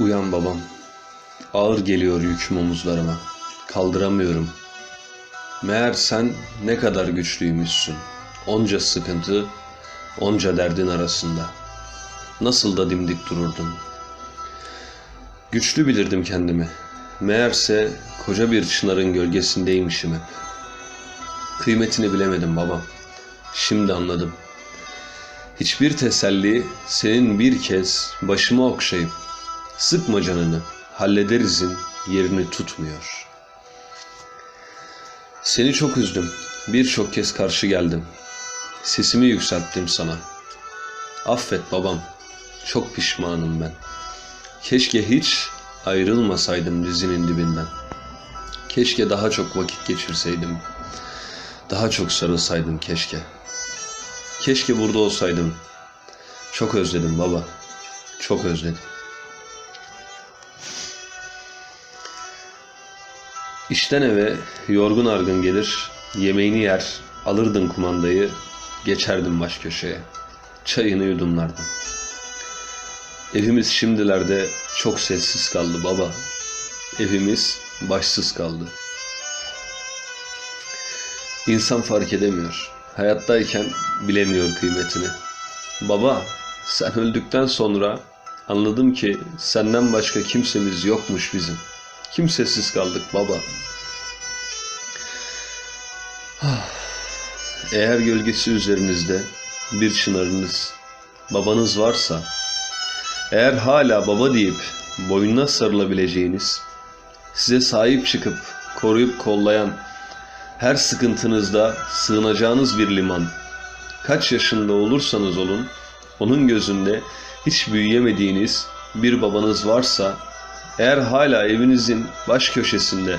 Uyan babam. Ağır geliyor yüküm omuzlarıma. Kaldıramıyorum. Meğer sen ne kadar güçlüymüşsün. Onca sıkıntı, onca derdin arasında. Nasıl da dimdik dururdun. Güçlü bilirdim kendimi. Meğerse koca bir çınarın gölgesindeymişim hep. Kıymetini bilemedim babam. Şimdi anladım. Hiçbir teselli senin bir kez başıma okşayıp sıkma canını hallederizin yerini tutmuyor. Seni çok üzdüm. Birçok kez karşı geldim. Sesimi yükselttim sana. Affet babam. Çok pişmanım ben. Keşke hiç ayrılmasaydım dizinin dibinden. Keşke daha çok vakit geçirseydim. Daha çok sarılsaydım keşke. Keşke burada olsaydım. Çok özledim baba. Çok özledim. İşten eve yorgun argın gelir, yemeğini yer, alırdın kumandayı, geçerdin baş köşeye. Çayını yudumlardın. Evimiz şimdilerde çok sessiz kaldı baba. Evimiz başsız kaldı. İnsan fark edemiyor. Hayattayken bilemiyor kıymetini. Baba, sen öldükten sonra anladım ki senden başka kimsemiz yokmuş bizim. Kimsesiz kaldık baba. Ah, Eğer gölgesi üzerinizde bir çınarınız, babanız varsa, eğer hala baba deyip boynuna sarılabileceğiniz, size sahip çıkıp koruyup kollayan, her sıkıntınızda sığınacağınız bir liman, kaç yaşında olursanız olun, onun gözünde hiç büyüyemediğiniz bir babanız varsa, eğer hala evinizin baş köşesinde,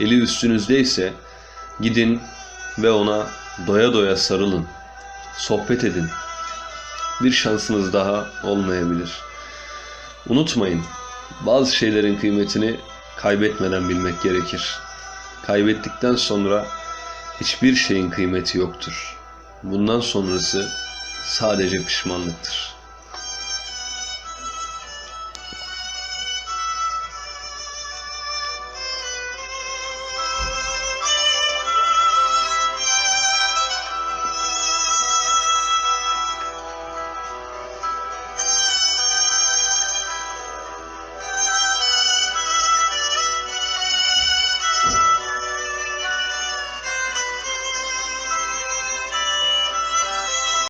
eli üstünüzdeyse, gidin ve ona doya doya sarılın, sohbet edin. Bir şansınız daha olmayabilir. Unutmayın, bazı şeylerin kıymetini kaybetmeden bilmek gerekir. Kaybettikten sonra hiçbir şeyin kıymeti yoktur. Bundan sonrası sadece pişmanlıktır.